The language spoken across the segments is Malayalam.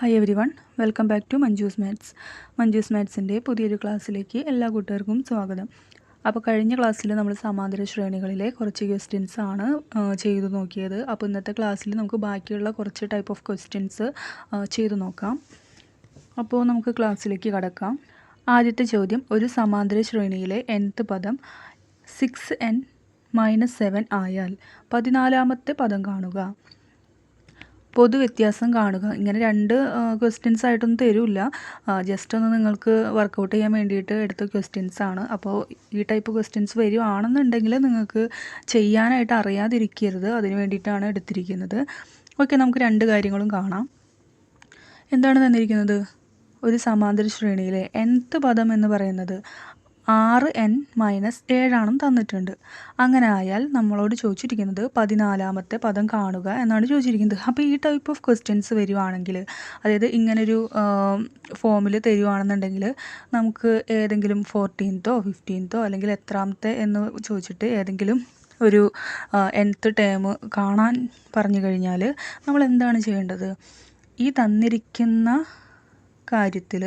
Hi everyone welcome back to Manju's maths Manju's മാത്സിന്റെ പുതിയൊരു ക്ലാസ്സിലേക്ക് എല്ലാ കൂട്ടുകാർക്കും സ്വാഗതം. അപ്പോൾ കഴിഞ്ഞ ക്ലാസ്സിൽ നമ്മൾ സമാന്തര ശ്രേണികളിലെ കുറച്ച് ക്വസ്റ്റ്യൻസ് ആണ് ചെയ്തു നോക്കിയത്. അപ്പോൾ ഇന്നത്തെ ക്ലാസ്സിൽ നമുക്ക് ബാക്കിയുള്ള കുറച്ച് ടൈപ്പ് ഓഫ് ക്വസ്റ്റ്യൻസ് ചെയ്തു നോക്കാം. അപ്പോൾ നമുക്ക് ക്ലാസ്സിലേക്ക് കടക്കാം. ആദ്യത്തെ ചോദ്യം ഒരു സമാന്തര ശ്രേണിയിലെ എൻത്ത് പദം സിക്സ് എൻ മൈനസ് സെവൻ ആയാൽ പതിനാലാമത്തെ പദം കാണുക. പൊതുവ്യത്യാസം കാണുക. ഇങ്ങനെ രണ്ട് ക്വസ്റ്റ്യൻസ് ആയിട്ടൊന്നും തരില്ല. ജസ്റ്റ് ഒന്ന് നിങ്ങൾക്ക് വർക്കൗട്ട് ചെയ്യാൻ വേണ്ടിയിട്ട് എടുത്ത ക്വസ്റ്റ്യൻസ് ആണ്. അപ്പോൾ ഈ ടൈപ്പ് ക്വസ്റ്റ്യൻസ് വരുവാണെന്നുണ്ടെങ്കിൽ നിങ്ങൾക്ക് ചെയ്യാനായിട്ട് അറിയാതിരിക്കരുത്. അതിന് വേണ്ടിയിട്ടാണ് എടുത്തിരിക്കുന്നത്. ഓക്കെ നമുക്ക് രണ്ട് കാര്യങ്ങളും കാണാം. എന്താണ് തന്നിരിക്കുന്നത്? ഒരു സമാന്തര ശ്രേണിയിലെ nth പദം എന്ന് പറയുന്നത്. ആറ് എൻ മൈനസ് ഏഴാണെന്ന് തന്നിട്ടുണ്ട്. അങ്ങനെ ആയാൽ നമ്മളോട് ചോദിച്ചിരിക്കുന്നത് പതിനാലാമത്തെ പദം കാണുക എന്നാണ് ചോദിച്ചിരിക്കുന്നത്. അപ്പോൾ ഈ ടൈപ്പ് ഓഫ് ക്വസ്റ്റ്യൻസ് വരുവാണെങ്കിൽ അതായത് ഇങ്ങനൊരു ഫോമിൽ തരുവാണെന്നുണ്ടെങ്കിൽ നമുക്ക് ഏതെങ്കിലും ഫോർട്ടീൻത്തോ ഫിഫ്റ്റീൻത്തോ അല്ലെങ്കിൽ എത്രാമത്തെ എന്ന് ചോദിച്ചിട്ട് ഏതെങ്കിലും ഒരു എൻത്ത് ടേം കാണാൻ പറഞ്ഞു കഴിഞ്ഞാൽ നമ്മൾ എന്താണ് ചെയ്യേണ്ടത്? ഈ തന്നിരിക്കുന്ന കാര്യത്തിൽ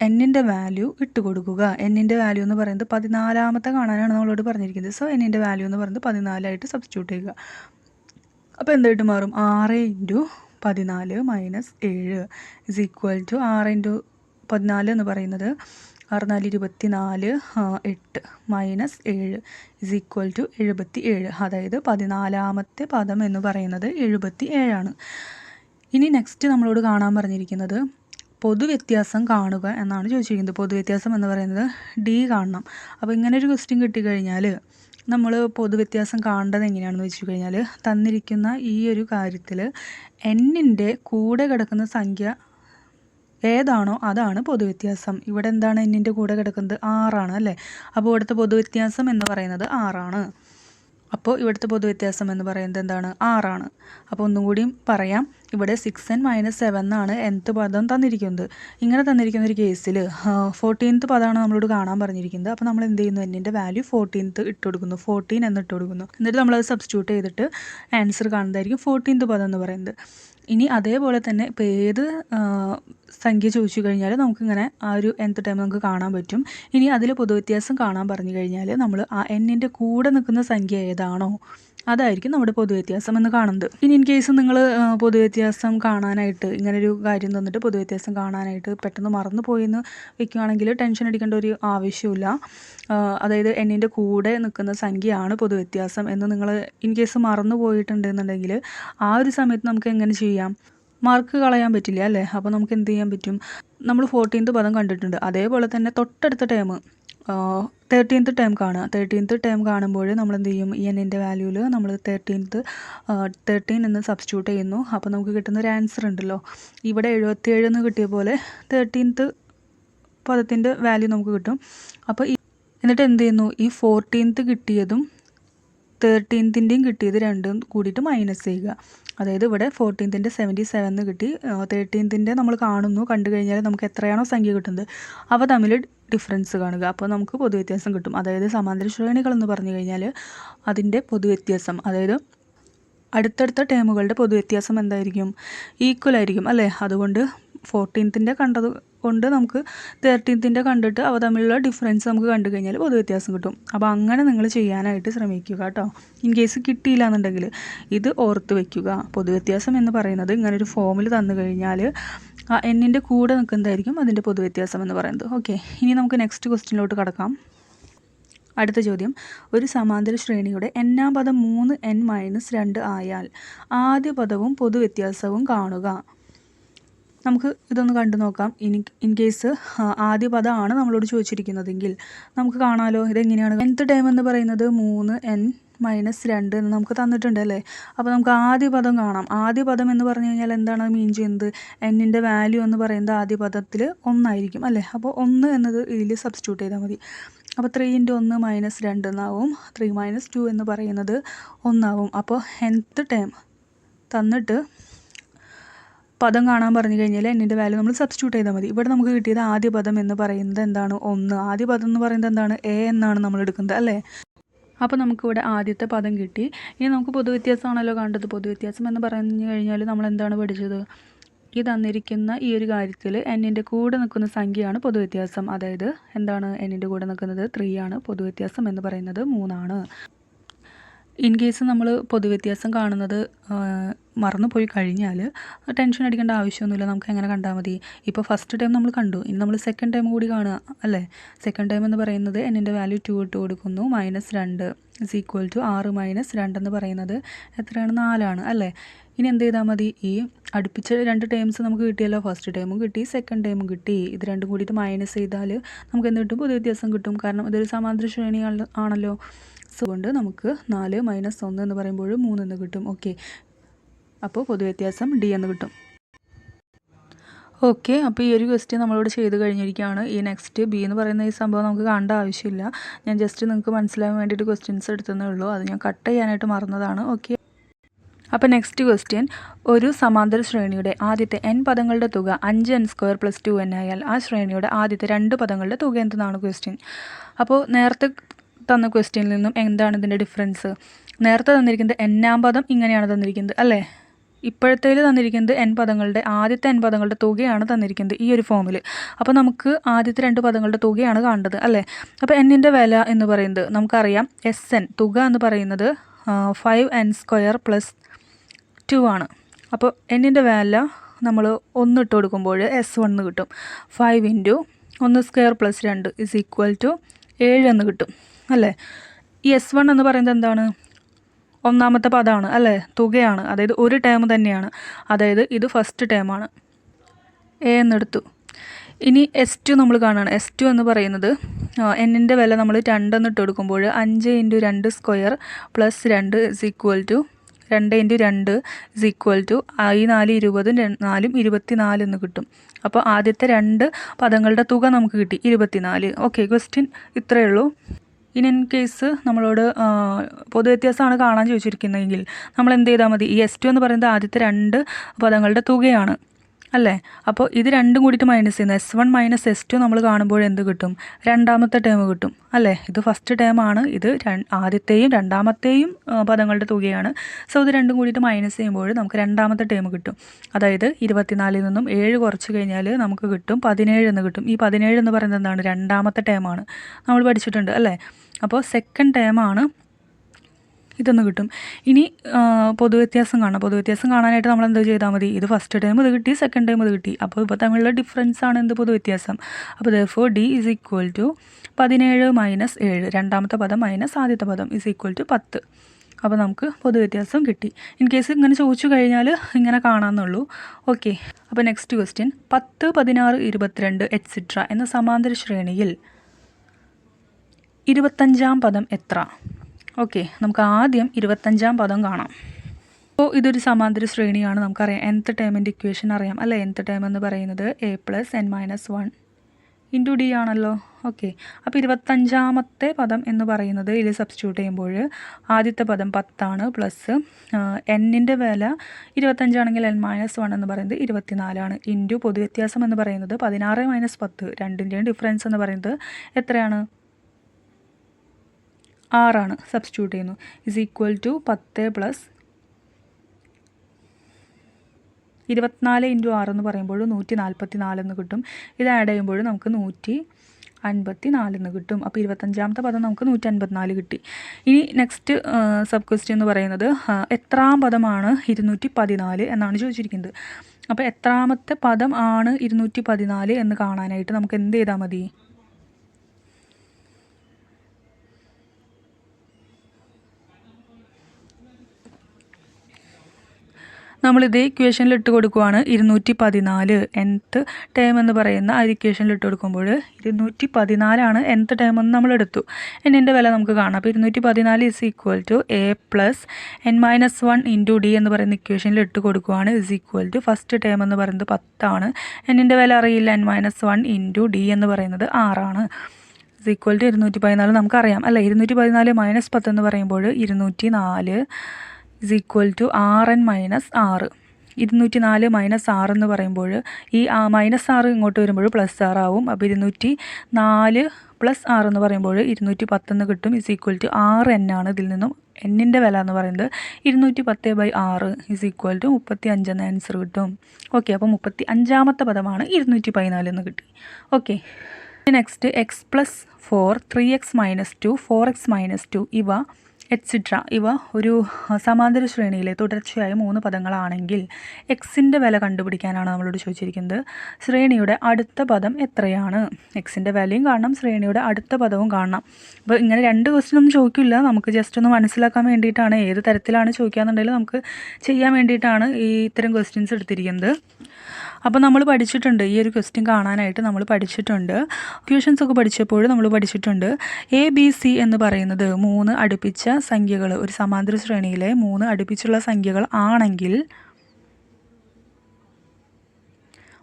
എന്നിന്റെ വാല്യൂ ഇട്ട് കൊടുക്കുക. എന്നിന്റെ വാല്യൂ എന്ന് പറയുന്നത് പതിനാലാമത്തെ കാണാനാണ് നമ്മളോട് പറഞ്ഞിരിക്കുന്നത്. സോ എന്നിന്റെ വാല്യൂ എന്ന് പറയുന്നത് പതിനാലായിട്ട് സബ്സ്റ്റിറ്റ്യൂട്ട് ചെയ്യുക. അപ്പോൾ എന്തായിട്ട് മാറും. ആറ് ഇന്റു പതിനാല് മൈനസ് ഏഴ് ഇസ് ഈക്വൽ ടു ആറ് ഇന്റു പതിനാല് എന്ന് പറയുന്നത് ആറ് നാല് ഇരുപത്തി നാല് എട്ട് മൈനസ് ഏഴ് ഇസ് ഈക്വൽ ടു എഴുപത്തി ഏഴ് അതായത് പതിനാലാമത്തെ പദം എന്ന് പറയുന്നത് എഴുപത്തി ഏഴാണ് ഇനി നെക്സ്റ്റ് നമ്മളോട് കാണാൻ പറഞ്ഞിരിക്കുന്നത് പൊതുവ്യത്യാസം കാണുക എന്നാണ് ചോദിച്ചിരിക്കുന്നത്. പൊതുവ്യത്യാസം എന്ന് പറയുന്നത് ഡി കാണണം. അപ്പോൾ ഇങ്ങനെ ഒരു ക്വസ്റ്റ്യൻ കിട്ടിക്കഴിഞ്ഞാൽ നമ്മൾ പൊതുവ്യത്യാസം കാണേണ്ടത് എങ്ങനെയാണെന്ന് വെച്ച് കഴിഞ്ഞാൽ തന്നിരിക്കുന്ന ഈ ഒരു കാര്യത്തിൽ എന്നിന്റെ കൂടെ കിടക്കുന്ന സംഖ്യ ഏതാണോ അതാണ് പൊതുവ്യത്യാസം. ഇവിടെ എന്താണ് എന്നിന്റെ കൂടെ കിടക്കുന്നത്? ആറാണ് അല്ലേ? അപ്പോൾ ഇവിടുത്തെ പൊതുവ്യത്യാസം എന്ന് പറയുന്നത് ആറാണ്. അപ്പോൾ ഇവിടുത്തെ പൊതുവ്യത്യാസം എന്ന് പറയുന്നത് എന്താണ്? ആറാണ്. അപ്പോൾ ഒന്നും കൂടിയും പറയാം. ഇവിടെ സിക്സ് എൻ മൈനസ് സെവൻ എന്നാണ് എൻത്ത് പദം തന്നിരിക്കുന്നത്. ഇങ്ങനെ തന്നിരിക്കുന്ന ഒരു കേസിൽ ഫോർട്ടീൻത്ത് പദമാണ് നമ്മളോട് കാണാൻ പറഞ്ഞിരിക്കുന്നത്. അപ്പോൾ നമ്മൾ എന്ത് ചെയ്യുന്നു? എന്നിന്റെ വാല്യൂ ഫോർട്ടീൻത്ത് ഇട്ട് കൊടുക്കുന്നു. ഫോർട്ടീൻ എന്ന് ഇട്ട് കൊടുക്കുന്നു. എന്നിട്ട് നമ്മളത് സബ്സ്റ്റിറ്റ്യൂട്ട് ചെയ്തിട്ട് ആൻസർ കാണുന്നതായിരിക്കും ഫോർട്ടീൻത്ത് പദം എന്ന് പറയുന്നത്. ഇനി അതേപോലെ തന്നെ ഇപ്പോൾ ഏത് സംഖ്യ ചോദിച്ചു കഴിഞ്ഞാൽ നമുക്കിങ്ങനെ ആ ഒരു nth ടൈം നമുക്ക് കാണാൻ പറ്റും. ഇനി അതിൽ പൊതുവ്യത്യാസം കാണാൻ പറഞ്ഞു കഴിഞ്ഞാൽ നമ്മൾ ആ എന്നിന്റെ കൂടെ നിൽക്കുന്ന സംഖ്യ ഏതാണോ? അതായിരിക്കും നമ്മുടെ പൊതുവ്യത്യാസം എന്ന് കാണുന്നത്. ഇനി ഇൻ കേസ് നിങ്ങൾ പൊതുവ്യത്യാസം കാണാനായിട്ട് ഇങ്ങനൊരു കാര്യം തന്നിട്ട് പൊതുവ്യത്യാസം കാണാനായിട്ട് പെട്ടെന്ന് മറന്നു പോയെന്ന് വെക്കുകയാണെങ്കിൽ ടെൻഷൻ അടിക്കേണ്ട ഒരു ആവശ്യമില്ല അതായത് എന്നിന്റെ കൂടെ നിൽക്കുന്ന സംഖ്യയാണ് പൊതുവ്യത്യാസം എന്ന് നിങ്ങൾ ഇൻ കേസ് മറന്നു പോയിട്ടുണ്ടെന്നുണ്ടെങ്കിൽ ആ ഒരു സമയത്ത് നമുക്ക് എങ്ങനെ ചെയ്യാം? മാർക്ക് കളയാൻ പറ്റില്ല അല്ലേ? അപ്പോൾ നമുക്ക് എന്ത് ചെയ്യാൻ പറ്റും? നമ്മൾ ഫോർട്ടീൻത്ത് പദം കണ്ടിട്ടുണ്ട്. അതേപോലെ തന്നെ തൊട്ടടുത്ത ടേം തേർട്ടീൻത്ത് ടേം കാണുക. തേർട്ടീൻത്ത് ടേം കാണുമ്പോൾ നമ്മൾ എന്ത് ചെയ്യും ഈ എന്നിന്റെ വാല്യൂവിൽ നമ്മൾ തേർട്ടീൻത്ത് തേർട്ടീൻ എന്ന് സബ്സ്റ്റിറ്റ്യൂട്ട് ചെയ്യുന്നു. അപ്പോൾ നമുക്ക് കിട്ടുന്ന ഒരു ആൻസർ ഉണ്ടല്ലോ. ഇവിടെ എഴുപത്തിയേഴ് എന്ന് കിട്ടിയ പോലെ തേർട്ടീൻത്ത് പദത്തിന്റെ വാല്യൂ നമുക്ക് കിട്ടും. അപ്പോൾ എന്നിട്ട് എന്ത് ചെയ്യുന്നു? ഈ ഫോർട്ടീൻത്ത് കിട്ടിയതും തേർട്ടീൻത്തിന്റെയും കിട്ടിയത് രണ്ടും കൂടിയിട്ട് മൈനസ് ചെയ്യുക. അതായത് ഇവിടെ ഫോർട്ടീൻത്തിന്റെ സെവന്റി സെവൻ കിട്ടി. തേർട്ടീൻത്തിന്റെ നമ്മൾ കാണുന്നു. കണ്ടു കഴിഞ്ഞാൽ നമുക്ക് എത്രയാണോ സംഖ്യ കിട്ടുന്നത്. അവ തമ്മിൽ ഡിഫറൻസ് കാണുക. അപ്പോൾ നമുക്ക് പൊതുവ്യത്യാസം കിട്ടും. അതായത് സമാന്തര ശ്രേണികൾ എന്ന് പറഞ്ഞു കഴിഞ്ഞാൽ അതിന്റെ പൊതുവ്യത്യാസം. അതായത് അടുത്തടുത്ത ടേമുകളുടെ പൊതുവ്യത്യാസം എന്തായിരിക്കും? ഈക്വൽ ആയിരിക്കും അല്ലേ? അതുകൊണ്ട് ഫോർട്ടീൻത്തിന്റെ കണ്ടത് കൊണ്ട് നമുക്ക് തേർട്ടീൻത്തിന്റെ കണ്ടിട്ട് അവ തമ്മിലുള്ള ഡിഫറൻസ് നമുക്ക് കണ്ടു കഴിഞ്ഞാൽ പൊതുവ്യത്യാസം കിട്ടും. അപ്പോൾ അങ്ങനെ നിങ്ങൾ ചെയ്യാനായിട്ട് ശ്രമിക്കുക കേട്ടോ. ഇൻ കേസ് കിട്ടിയില്ല എന്നുണ്ടെങ്കിൽ ഇത് ഓർത്ത് വയ്ക്കുക പൊതുവ്യത്യാസം എന്ന് പറയുന്നത് ഇങ്ങനെ ഒരു ഫോമിൽ തന്നു കഴിഞ്ഞാൽ ആ എന്നിന്റെ കൂടെ നിൽക്കുന്നതായിരിക്കും അതിന്റെ പൊതുവ്യത്യാസം എന്ന് പറയുന്നത്. ഓക്കെ ഇനി നമുക്ക് നെക്സ്റ്റ് ക്വസ്റ്റ്യനിലോട്ട് കടക്കാം. അടുത്ത ചോദ്യം. ഒരു സമാന്തര ശ്രേണിയുടെ എന്നാം പദം മൂന്ന് എൻ മൈനസ് രണ്ട് ആയാൽ ആദ്യ പദവും പൊതുവ്യത്യാസവും കാണുക. നമുക്ക് ഇതൊന്ന് കണ്ടു നോക്കാം. ഇനി ഇൻ കേസ് ആദ്യ പദമാണ് നമ്മളോട് ചോദിച്ചിരിക്കുന്നതെങ്കിൽ നമുക്ക് കാണാമല്ലോ ഇതെങ്ങനെയാണ്? എൻത്ത് ടൈം എന്ന് പറയുന്നത് മൂന്ന് എൻ മൈനസ് രണ്ട് എന്ന് നമുക്ക് തന്നിട്ടുണ്ട് അല്ലേ? അപ്പോൾ നമുക്ക് ആദ്യ പദം കാണാം. ആദ്യ പദം എന്ന് പറഞ്ഞു കഴിഞ്ഞാൽ എന്താണ്? മീൻ ചെയ്യുന്നത് എന്നിന്റെ വാല്യൂ എന്ന് പറയുന്നത് ആദ്യ പദത്തിൽ ഒന്നായിരിക്കും അല്ലേ? അപ്പോൾ ഒന്ന് എന്നത് ഇതിൽ സബ്സ്റ്റിറ്റ്യൂട്ട് ചെയ്താൽ മതി. അപ്പോൾ ത്രീ ഇന്റു ഒന്ന് മൈനസ് രണ്ട് എന്നാവും. ത്രീ മൈനസ് ടു എന്ന് പറയുന്നത് ഒന്നാവും. അപ്പോൾ എൻത്ത് ടേം തന്നിട്ട് പദം കാണാൻ പറഞ്ഞു കഴിഞ്ഞാൽ എന്നിന്റെ വാല്യൂ നമ്മൾ സബ്സ്റ്റിറ്റ്യൂട്ട് ചെയ്താൽ മതി. ഇവിടെ നമുക്ക് കിട്ടിയത് ആദ്യ പദം എന്ന് പറയുന്നത് എന്താണ്? ഒന്ന്. ആദ്യ പദം എന്ന് പറയുന്നത് എന്താണ്? എ എന്നാണ് നമ്മൾ എടുക്കുന്നത് അല്ലേ? അപ്പോൾ നമുക്കിവിടെ ആദ്യത്തെ പദം കിട്ടി. ഇനി നമുക്ക് പൊതുവ്യത്യാസമാണല്ലോ കണ്ടത്. പൊതുവ്യത്യാസം എന്ന് പറഞ്ഞു കഴിഞ്ഞാൽ നമ്മൾ എന്താണ് പഠിച്ചത്? ഈ തന്നിരിക്കുന്ന ഈ ഒരു കാര്യത്തിൽ എന്നിന്റെ കൂടെ നിൽക്കുന്ന സംഖ്യയാണ് പൊതുവ്യത്യാസം. അതായത് എന്താണ് എന്നിന്റെ കൂടെ നിൽക്കുന്നത്? ത്രീ ആണ് പൊതുവ്യത്യാസം എന്ന് പറയുന്നത് മൂന്നാണ്. ഇൻ കേസ് നമ്മൾ പൊതുവ്യത്യാസം കാണുന്നത് മറന്നു പോയി കഴിഞ്ഞാൽ ടെൻഷൻ അടിക്കേണ്ട ആവശ്യമൊന്നുമില്ല. നമുക്ക് എങ്ങനെ കണ്ടാൽ മതി. ഇപ്പോൾ ഫസ്റ്റ് ടൈം നമ്മൾ കണ്ടു. ഇനി നമ്മൾ സെക്കൻഡ് ടൈം കൂടി കാണുക അല്ലേ? സെക്കൻഡ് ടൈം എന്ന് പറയുന്നത് എന്നിന്റെ വാല്യൂ ടു ഇട്ട് കൊടുക്കുന്നു. മൈനസ് രണ്ട് ഇസ് ഈക്വൽ ടു ആറ് മൈനസ് രണ്ടെന്ന് പറയുന്നത് എത്രയാണ്? നാലാണ് അല്ലേ? ഇനി എന്ത് ചെയ്താൽ മതി? ഈ അടുപ്പിച്ച രണ്ട് ടേംസ് നമുക്ക് കിട്ടിയല്ലോ. ഫസ്റ്റ് ടൈമും കിട്ടി സെക്കൻഡ് ടൈമും കിട്ടി. ഇത് രണ്ടും കൂടിയിട്ട് മൈനസ് ചെയ്താൽ നമുക്ക് എന്ത് കിട്ടും? പൊതുവ്യത്യാസം കിട്ടും. കാരണം ഇതൊരു സമാന്തര ശ്രേണി ആണല്ലോ സോ കൊണ്ട് നമുക്ക് നാല് മൈനസ് ഒന്ന് എന്ന് പറയുമ്പോൾ മൂന്ന് എന്ന് കിട്ടും. ഓക്കെ. അപ്പോൾ പൊതുവ്യത്യാസം ഡി എന്ന് കിട്ടും. ഓക്കെ. അപ്പോൾ ഈ ഒരു ക്വസ്റ്റ്യൻ നമ്മളിവിടെ ചെയ്ത് കഴിഞ്ഞിരിക്കുകയാണ്. ഈ നെക്സ്റ്റ് ബി എന്ന് പറയുന്ന ഈ സംഭവം നമുക്ക് കാണേണ്ട ആവശ്യമില്ല. ഞാൻ ജസ്റ്റ് നിങ്ങൾക്ക് മനസ്സിലാവാൻ വേണ്ടിയിട്ട് ക്വസ്റ്റ്യൻസ് എടുത്തതേ ഉള്ളൂ. അത് ഞാൻ കട്ട് ചെയ്യാനായിട്ട് മറന്നതാണ്. ഓക്കെ. അപ്പോൾ നെക്സ്റ്റ് ക്വസ്റ്റ്യൻ ഒരു സമാന്തര ശ്രേണിയുടെ ആദ്യത്തെ എൻ പദങ്ങളുടെ തുക അഞ്ച് n square plus two n ആയാൽ ആ ശ്രേണിയുടെ ആദ്യത്തെ രണ്ട് പദങ്ങളുടെ തുക എന്തെന്നാണ് ക്വസ്റ്റ്യൻ അപ്പോൾ നേരത്തെ തന്ന ക്വസ്റ്റ്യനിൽ നിന്നും എന്താണ് ഇതിന്റെ ഡിഫറൻസ് നേരത്തെ തന്നിരിക്കുന്നത് എന്നാം പദം ഇങ്ങനെയാണ് തന്നിരിക്കുന്നത് അല്ലേ? ഇപ്പോഴത്തേൽ തന്നിരിക്കുന്നത് എൻ പദങ്ങളുടെ ആദ്യത്തെ എൻ പദങ്ങളുടെ തുകയാണ് തന്നിരിക്കുന്നത് ഈ ഒരു ഫോമിൽ അപ്പോൾ നമുക്ക് ആദ്യത്തെ രണ്ട് പദങ്ങളുടെ തുകയാണ് കാണേണ്ടത് അല്ലേ? അപ്പോൾ എന്നിന്റെ വില എന്ന് പറയുന്നത് നമുക്കറിയാം എസ് എൻ തുക എന്ന് പറയുന്നത് five n square plus two ആണ്. അപ്പോൾ എന്നിന്റെ വില നമ്മൾ ഒന്ന് ഇട്ട് കൊടുക്കുമ്പോൾ എസ് വൺ കിട്ടും. ഫൈവ് ഇന്റു ഒന്ന് സ്ക്വയർ പ്ലസ് രണ്ട് ഇസ് ഈക്വൽ ടു ഏഴ് എന്ന് കിട്ടും. അല്ലേ? ഈ എസ് വൺ എന്ന് പറയുന്നത് എന്താണ്? ഒന്നാമത്തെ പദമാണ് അല്ലേ? തുകയാണ്. അതായത് ഒരു ടേം തന്നെയാണ്. അതായത് ഇത് ഫസ്റ്റ് ടേമാണ് എ എന്നെടുത്തു ഇനി എസ് ടു നമ്മൾ കാണുകയാണ് എസ് ടു എന്ന് പറയുന്നത് എന്നിന്റെ വില നമ്മൾ രണ്ടെന്ന് ഇട്ട് കൊടുക്കുമ്പോൾ അഞ്ച് ഇന്റു രണ്ട് സ്ക്വയർ പ്ലസ് രണ്ട് ഇസ് ഈക്വൽ ടു രണ്ട് ഇന്റു രണ്ട് ഇസ് ഈക്വൽ ടു ഈ നാല് ഇരുപതും നാലും ഇരുപത്തി നാല് എന്ന് കിട്ടും. അപ്പോൾ ആദ്യത്തെ രണ്ട് പദങ്ങളുടെ തുക നമുക്ക് കിട്ടി ഇരുപത്തിനാല്. ഓക്കെ ക്വസ്റ്റ്യൻ ഇത്രയേ ഉള്ളൂ. ഇൻ ഇൻ കേസ് നമ്മളോട് പൊതു പൊതുവ്യത്യാസമാണ് കാണാൻ ചോദിച്ചിരിക്കുന്നതെങ്കിൽ നമ്മൾ എന്ത് ചെയ്താൽ മതി? ഈ എസ് ടു എന്ന് പറയുന്നത് ആദ്യത്തെ രണ്ട് പദങ്ങളുടെ തുകയാണ്. അല്ലേ? അപ്പോൾ ഇത് രണ്ടും കൂടിയിട്ട് മൈനസ് ചെയ്യുന്നത് S one minus S two നമ്മൾ കാണുമ്പോൾ എന്ത് കിട്ടും? രണ്ടാമത്തെ ടേം കിട്ടും. അല്ലേ? ഇത് ഫസ്റ്റ് ടേം ആണ്. ഇത് ആദ്യത്തെയും രണ്ടാമത്തെയും പദങ്ങളുടെ തുകയാണ്. സോ ഇത് രണ്ടും കൂടിയിട്ട് മൈനസ് ചെയ്യുമ്പോൾ നമുക്ക് രണ്ടാമത്തെ ടേം കിട്ടും. അതായത് ഇരുപത്തിനാലിൽ നിന്നും ഏഴ് കുറച്ച് കഴിഞ്ഞാൽ നമുക്ക് കിട്ടും പതിനേഴ് എന്ന് കിട്ടും. ഈ പതിനേഴ് എന്ന് പറയുന്നത് എന്താണ്? രണ്ടാമത്തെ ടേമാണ് നമ്മൾ പഠിച്ചിട്ടുണ്ട്. അല്ലേ? അപ്പോൾ സെക്കൻഡ് ടേമാണ് ഇതൊന്ന് കിട്ടും. ഇനി പൊതുവ്യത്യാസം കാണാം. പൊതുവ്യത്യാസം കാണാനായിട്ട് നമ്മൾ എന്ത് ചെയ്താൽ മതി? ഇത് ഫസ്റ്റ് ടൈം ഇത് കിട്ടി സെക്കൻഡ് ടൈം ഇത് കിട്ടി. അപ്പോൾ ഇപ്പോൾ തമ്മിലുള്ള ഡിഫറൻസ് ആണ് എന്ത് പൊതുവ്യത്യാസം? അപ്പോൾ ദോർ ഡി ഇസ് ഈക്വൽ ടു പതിനേഴ് മൈനസ് ഏഴ്. രണ്ടാമത്തെ പദം മൈനസ് ആദ്യത്തെ പദം ഇസ് ഈക്വൽ ടു പത്ത്. അപ്പോൾ നമുക്ക് പൊതുവ്യത്യാസം കിട്ടി. ഇൻ കേസ് ഇങ്ങനെ ചോദിച്ചു കഴിഞ്ഞാൽ ഇങ്ങനെ കാണാമെന്നുള്ളൂ. ഓക്കെ അപ്പോൾ നെക്സ്റ്റ് ക്വസ്റ്റ്യൻ പത്ത് പതിനാറ് ഇരുപത്തിരണ്ട് എറ്റ്സിട്ര എന്ന സമാന്തര ശ്രേണിയിൽ ഇരുപത്തഞ്ചാം പദം എത്ര? ഓക്കെ നമുക്ക് ആദ്യം ഇരുപത്തഞ്ചാം പദം കാണാം. അപ്പോൾ ഇതൊരു സമാന്തര ശ്രേണിയാണ്. നമുക്കറിയാം എൻത്ത് ടേമിന്റെ ഇക്വേഷൻ അറിയാം. അല്ലേ? എൻത്ത് ടേം എന്ന് പറയുന്നത് a plus n minus one into d ആണല്ലോ. ഓക്കെ അപ്പോൾ ഇരുപത്തഞ്ചാമത്തെ പദം എന്ന് പറയുന്നത് ഇതിൽ സബ്സ്റ്റിറ്റ്യൂട്ട് ചെയ്യുമ്പോൾ ആദ്യത്തെ പദം പത്താണ് പ്ലസ് എന്നിന്റെ വില ഇരുപത്തഞ്ചാണെങ്കിൽ എൻ മൈനസ് വൺ എന്ന് പറയുന്നത് ഇരുപത്തിനാലാണ്. ഇന്റു പൊതുവ്യത്യാസം എന്ന് പറയുന്നത് പതിനാറ് മൈനസ് പത്ത്. രണ്ടിന്റെയും ഡിഫറൻസ് എന്ന് പറയുന്നത് എത്രയാണ്? ആറാണ് സബ്സ്റ്റിറ്റ്യൂട്ട് ചെയ്യുന്നു. ഇസ് ഈക്വൽ ടു പത്ത് പ്ലസ് ഇരുപത്തിനാല് ഇന്റു ആറ് എന്ന് പറയുമ്പോൾ നൂറ്റി നാൽപ്പത്തി നാലെന്ന് കിട്ടും. ഇത് ആഡ് ചെയ്യുമ്പോൾ നമുക്ക് നൂറ്റി അൻപത്തി നാലെന്ന് കിട്ടും. അപ്പോൾ ഇരുപത്തഞ്ചാമത്തെ പദം നമുക്ക് നൂറ്റി അൻപത്തിനാല് കിട്ടി. ഇനി നെക്സ്റ്റ് സബ് ക്വസ്റ്റ്യൻ എന്ന് പറയുന്നത് എത്രാം പദമാണ് ഇരുന്നൂറ്റി പതിനാല് എന്നാണ് ചോദിച്ചിരിക്കുന്നത്. അപ്പോൾ എത്രാമത്തെ പദം ആണ് ഇരുന്നൂറ്റി പതിനാല് എന്ന് കാണാനായിട്ട് നമുക്ക് എന്ത് ചെയ്താൽ മതി? നമ്മളിത് ഇക്വേഷനിൽ ഇട്ട് കൊടുക്കുവാണ് ഇരുന്നൂറ്റി പതിനാല് എൻത്ത് ടേം എന്ന് പറയുന്ന ആ ഇക്വേഷനിൽ ഇട്ട് കൊടുക്കുമ്പോൾ ഇരുന്നൂറ്റി പതിനാലാണ് എൻത്ത് ടേം എന്ന് നമ്മൾ എടുത്തു. എന്നിന്റെ വില നമുക്ക് കാണാം. അപ്പോൾ ഇരുന്നൂറ്റി പതിനാല് is equal to a plus n minus one into d എന്ന് പറയുന്ന ഇക്വേഷനിൽ ഇട്ട് കൊടുക്കുവാണ്. Is equal to first term എന്ന് പറയുന്നത് പത്താണ്. എന്നിന്റെ വില അറിയില്ല. N minus one into d എന്ന് പറയുന്നത് ആറാണ്. ഇസ് ഈക്വൽ ടു ഇരുന്നൂറ്റി പതിനാല് നമുക്കറിയാം. അല്ല? ഇരുന്നൂറ്റി പതിനാല് മൈനസ് പത്ത് എന്ന് പറയുമ്പോൾ ഇരുന്നൂറ്റി നാല് is equal to r n minus ആറ് ഇരുന്നൂറ്റി നാല് മൈനസ് ആറ് എന്ന് പറയുമ്പോൾ ഈ മൈനസ് ആറ് ഇങ്ങോട്ട് വരുമ്പോൾ പ്ലസ് ആറാവും അപ്പോൾ ഇരുന്നൂറ്റി നാല് പ്ലസ് ആറ് എന്ന് പറയുമ്പോൾ ഇരുന്നൂറ്റി പത്തെന്ന് കിട്ടും. ഇസ് ഈക്വൽ ടു ആറ് എൻ ആണ് ഇതിൽ നിന്നും എന്നിന്റെ വില എന്ന് പറയുന്നത്. ഇരുന്നൂറ്റി പത്ത് ബൈ ആറ് ഇസ് ഈക്വൽ ടു മുപ്പത്തി അഞ്ചെന്ന ആൻസർ കിട്ടും. ഓക്കെ അപ്പോൾ മുപ്പത്തി അഞ്ചാമത്തെ പദമാണ് ഇരുന്നൂറ്റി പതിനാല് എന്ന് കിട്ടി. Okay next x plus four three x minus two four x minus two ഇവ എറ്റ്സിട്ര ഇവ ഒരു സമാന്തര ശ്രേണിയിലെ തുടർച്ചയായ മൂന്ന് പദങ്ങളാണെങ്കിൽ എക്സിന്റെ വില കണ്ടുപിടിക്കാനാണ് നമ്മളോട് ചോദിച്ചിരിക്കുന്നത്. ശ്രേണിയുടെ അടുത്ത പദം എത്രയാണ്? എക്സിന്റെ വിലയും കാണണം ശ്രേണിയുടെ അടുത്ത പദവും കാണണം. അപ്പോൾ ഇങ്ങനെ രണ്ട് ക്വസ്റ്റ്യൻ ഒന്നും ചോദിക്കില്ല. നമുക്ക് ജസ്റ്റ് ഒന്ന് മനസ്സിലാക്കാൻ വേണ്ടിയിട്ടാണ് ഏത് തരത്തിലാണ് ചോദിക്കാന്നുണ്ടെങ്കിൽ നമുക്ക് ചെയ്യാൻ വേണ്ടിയിട്ടാണ് ഈ ഇത്തരം ക്വസ്റ്റ്യൻസ് എടുത്തിരിക്കുന്നത്. അപ്പോൾ നമ്മൾ പഠിച്ചിട്ടുണ്ട്. ഈ ഒരു ക്വസ്റ്റ്യൻ കാണാനായിട്ട് നമ്മൾ പഠിച്ചിട്ടുണ്ട്. ക്യൂഷൻസ് ഒക്കെ പഠിച്ചപ്പോൾ നമ്മൾ പഠിച്ചിട്ടുണ്ട്. എ ബി സി എന്ന് പറയുന്നത് മൂന്ന് അടുപ്പിച്ച സംഖ്യകൾ ഒരു സമാന്തര ശ്രേണിയിലെ മൂന്ന് അടുപ്പിച്ചുള്ള സംഖ്യകൾ ആണെങ്കിൽ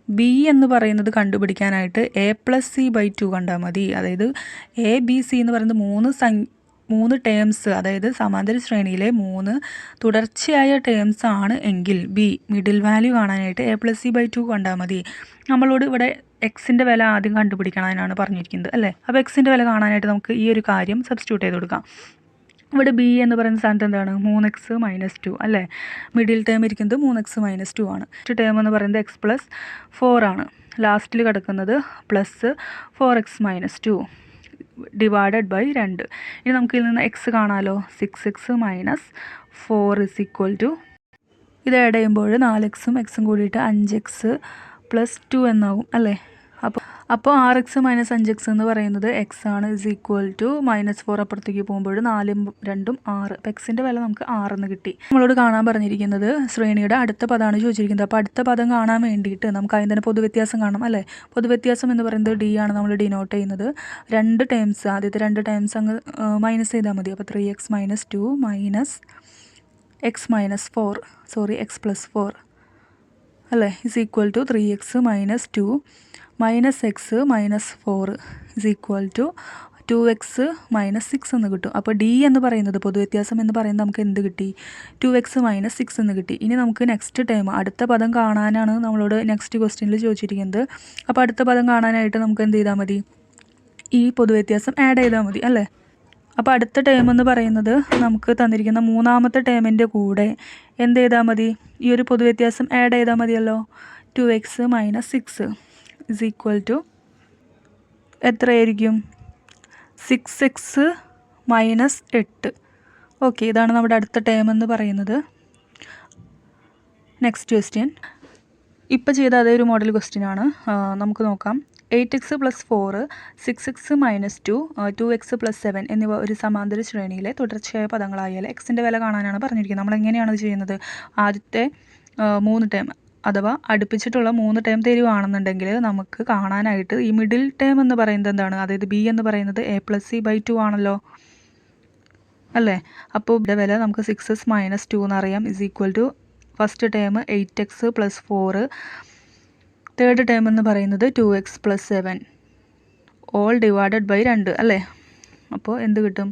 ബി എന്ന് പറയുന്നത് കണ്ടുപിടിക്കാനായിട്ട് a plus c by two കണ്ടാൽ മതി. അതായത് എ ബി സി എന്ന് പറയുന്നത് മൂന്ന് സംഖ്യ മൂന്ന് ടേംസ് അതായത് സമാന്തര ശ്രേണിയിലെ മൂന്ന് തുടർച്ചയായ ടേംസ് ആണ് എങ്കിൽ ബി മിഡിൽ വാല്യൂ കാണാനായിട്ട് a plus c by two കണ്ടാൽ മതി. നമ്മളോട് ഇവിടെ എക്സിന്റെ വില ആദ്യം കണ്ടുപിടിക്കണമെന്നാണ് പറഞ്ഞിരിക്കുന്നത് അല്ലേ? അപ്പോൾ എക്സിന്റെ വില കാണാനായിട്ട് നമുക്ക് ഈ ഒരു കാര്യം സബ്സ്റ്റിറ്റ്യൂട്ട് ചെയ്ത് കൊടുക്കാം. ഇവിടെ ബി എന്ന് പറയുന്ന സ്ഥാനത്ത് എന്താണ്? മൂന്ന് എക്സ് മൈനസ് ടു അല്ലേ? മിഡിൽ ടേം ഇരിക്കുന്നത് മൂന്ന് എക്സ് മൈനസ് ടു ആണ്. ടേം എന്ന് പറയുന്നത് എക്സ് പ്ലസ് ഫോർ ആണ്. ലാസ്റ്റിൽ കിടക്കുന്നത് plus four x minus two divided by രണ്ട്. ഇനി നമുക്ക് ഇതിൽ നിന്ന് എക്സ് കാണാമല്ലോ six x minus four is equal to ഇത് ആഡ് ചെയ്യുമ്പോൾ നാല് എക്സും എക്സും കൂടിയിട്ട് അഞ്ച് എക്സ് പ്ലസ് ടു എന്നാവും അല്ലേ? അപ്പോൾ ആർ എക്സ് മൈനസ് അഞ്ച് എക്സ് എന്ന് പറയുന്നത് എക്സ് ആണ് is equal to minus four അപ്പുറത്തേക്ക് പോകുമ്പോൾ നാലും രണ്ടും ആറ്. അപ്പോൾ എക്സിന്റെ വില നമുക്ക് ആറെന്ന് കിട്ടി. നമ്മളോട് കാണാൻ പറഞ്ഞിരിക്കുന്നത് ശ്രേണിയുടെ അടുത്ത പദമാണ് ചോദിച്ചിരിക്കുന്നത്. അപ്പോൾ അടുത്ത പദം കാണാൻ വേണ്ടിയിട്ട് നമുക്ക് അതിന് തന്നെ പൊതുവ്യത്യാസം കാണാം അല്ലേ? പൊതുവ്യത്യാസം എന്ന് പറയുന്നത് ഡി ആണ് നമ്മൾ ഡിനോട്ട് ചെയ്യുന്നത്. രണ്ട് ടേംസ് ആദ്യത്തെ രണ്ട് ടേംസ് അങ്ങ് മൈനസ് ചെയ്താൽ മതി. അപ്പോൾ three x minus two minus x minus four sorry x plus four അല്ലേ? Is equal to three x minus two minus x minus four is equal to two x minus six എന്ന് കിട്ടും. അപ്പോൾ ഡി എന്ന് പറയുന്നത് പൊതുവ്യത്യാസം എന്ന് പറയുന്നത് നമുക്ക് എന്ത് കിട്ടി? ടു എക്സ് മൈനസ് സിക്സ് എന്ന് കിട്ടി. ഇനി നമുക്ക് നെക്സ്റ്റ് ടൈം അടുത്ത പദം കാണാനാണ് നമ്മളോട് നെക്സ്റ്റ് ക്വസ്റ്റ്യനിൽ ചോദിച്ചിരിക്കുന്നത്. അപ്പോൾ അടുത്ത പദം കാണാനായിട്ട് നമുക്ക് എന്ത് ചെയ്താൽ മതി? ഈ പൊതുവ്യത്യാസം ആഡ് ചെയ്താൽ മതി അല്ലേ? അപ്പോൾ അടുത്ത ടേം എന്ന് പറയുന്നത് നമുക്ക് തന്നിരിക്കുന്ന മൂന്നാമത്തെ ടേമിന്റെ കൂടെ എന്ത് ചെയ്താൽ മതി? ഈ ഒരു പൊതുവ്യത്യാസം ആഡ് ചെയ്താൽ മതിയല്ലോ. Two x minus six is equal to എത്രയായിരിക്കും? സിക്സ് എക്സ് മൈനസ് എട്ട് ഓക്കെ ഇതാണ് നമ്മുടെ അടുത്ത ടേം എന്ന് പറയുന്നത്. നെക്സ്റ്റ് ക്വസ്റ്റ്യൻ ഇപ്പോൾ ചെയ്ത അതേ ഒരു മോഡൽ ക്വസ്റ്റ്യൻ ആണ്. നമുക്ക് നോക്കാം. Eight x plus four six x minus two two x plus seven എന്നിവ ഒരു സമാന്തര ശ്രേണിയിലെ തുടർച്ചയായ പദങ്ങളായാൽ എക്സിന്റെ വില കാണാനാണ് പറഞ്ഞിരിക്കുന്നത്. നമ്മൾ എങ്ങനെയാണ് ചെയ്യുന്നത്? ആദ്യത്തെ മൂന്ന് ടേം അഥവാ അടുപ്പിച്ചിട്ടുള്ള മൂന്ന് ടേം തരുവാണെന്നുണ്ടെങ്കിൽ നമുക്ക് കാണാനായിട്ട് ഈ മിഡിൽ ടേം എന്ന് പറയുന്നത് എന്താണ്? അതായത് ബി എന്ന് പറയുന്നത് a plus c by two ആണല്ലോ. അല്ലേ? അപ്പോൾ ഇവിടെ വില നമുക്ക് സിക്സ് എസ് മൈനസ് ടു എന്നറിയാം is equal to first term eight x plus four third term എന്ന് പറയുന്നത് two x plus seven all divided by രണ്ട് അല്ലേ? അപ്പോൾ എന്ത് കിട്ടും?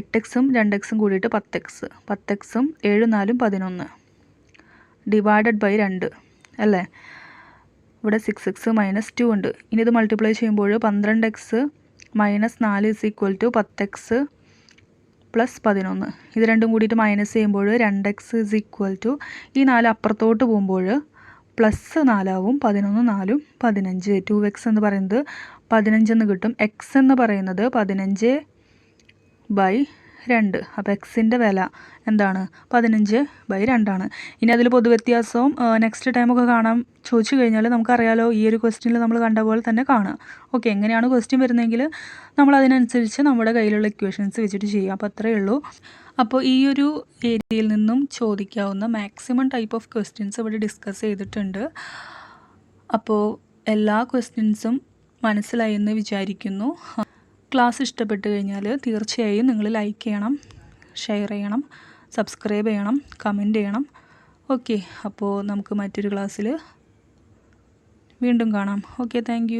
എട്ട് എക്സും രണ്ട് എക്സും കൂടിയിട്ട് പത്ത് എക്സ് പത്ത് എക്സും ഏഴ് നാലും പതിനൊന്ന്. ഡിവൈഡഡ് ബൈ രണ്ട് അല്ലേ? ഇവിടെ സിക്സ് എക്സ് മൈനസ് ടു ഉണ്ട്. ഇനി ഇത് മൾട്ടിപ്ലൈ ചെയ്യുമ്പോൾ പന്ത്രണ്ട് എക്സ് മൈനസ് നാല് ഇസ് ഈക്വൽ ടു പത്ത് എക്സ് പ്ലസ് പതിനൊന്ന്. ഇത് രണ്ടും കൂടിയിട്ട് മൈനസ് ചെയ്യുമ്പോൾ രണ്ട് എക്സ് ഇസ് ഈക്വൽ ടു ഈ നാല് അപ്പുറത്തോട്ട് പോകുമ്പോൾ പ്ലസ് നാലാവും പതിനൊന്ന് നാലും പതിനഞ്ച്. ടു എക്സ് എന്ന് പറയുന്നത് പതിനഞ്ചെന്ന് കിട്ടും. എക്സ് എന്ന് പറയുന്നത് പതിനഞ്ച് ബൈ രണ്ട്. അപ്പോൾ എക്സിന്റെ വില എന്താണ്? പതിനഞ്ച് ബൈ രണ്ടാണ്. ഇനി അതിൽ പൊതുവ്യത്യാസവും നെക്സ്റ്റ് ടൈമൊക്കെ കാണാൻ ചോദിച്ചു കഴിഞ്ഞാൽ നമുക്കറിയാലോ ഈ ഒരു ക്വസ്റ്റ്യനിൽ നമ്മൾ കണ്ട പോലെ തന്നെ കാണുക ഓക്കെ എങ്ങനെയാണ് ക്വസ്റ്റ്യൻ വരുന്നതെങ്കിൽ നമ്മൾ അതിനനുസരിച്ച് നമ്മുടെ കയ്യിലുള്ള ഇക്വേഷൻസ് വെച്ചിട്ട് ചെയ്യുക അപ്പോൾ അത്രയേ ഉള്ളൂ. അപ്പോൾ ഈ ഒരു ഏരിയയിൽ നിന്നും ചോദിക്കാവുന്ന മാക്സിമം ടൈപ്പ് ഓഫ് ക്വസ്റ്റ്യൻസ് ഇവിടെ ഡിസ്കസ് ചെയ്തിട്ടുണ്ട്. അപ്പോൾ എല്ലാ ക്വസ്റ്റ്യൻസും മനസ്സിലായി എന്ന് വിചാരിക്കുന്നു. ക്ലാസ് ഇഷ്ടപ്പെട്ട് കഴിഞ്ഞാൽ തീർച്ചയായും നിങ്ങൾ ലൈക്ക് ചെയ്യണം ഷെയർ ചെയ്യണം സബ്സ്ക്രൈബ് ചെയ്യണം കമന്റ് ചെയ്യണം. ഓക്കെ അപ്പോൾ നമുക്ക് മറ്റൊരു ക്ലാസ്സിൽ വീണ്ടും കാണാം. Okay thank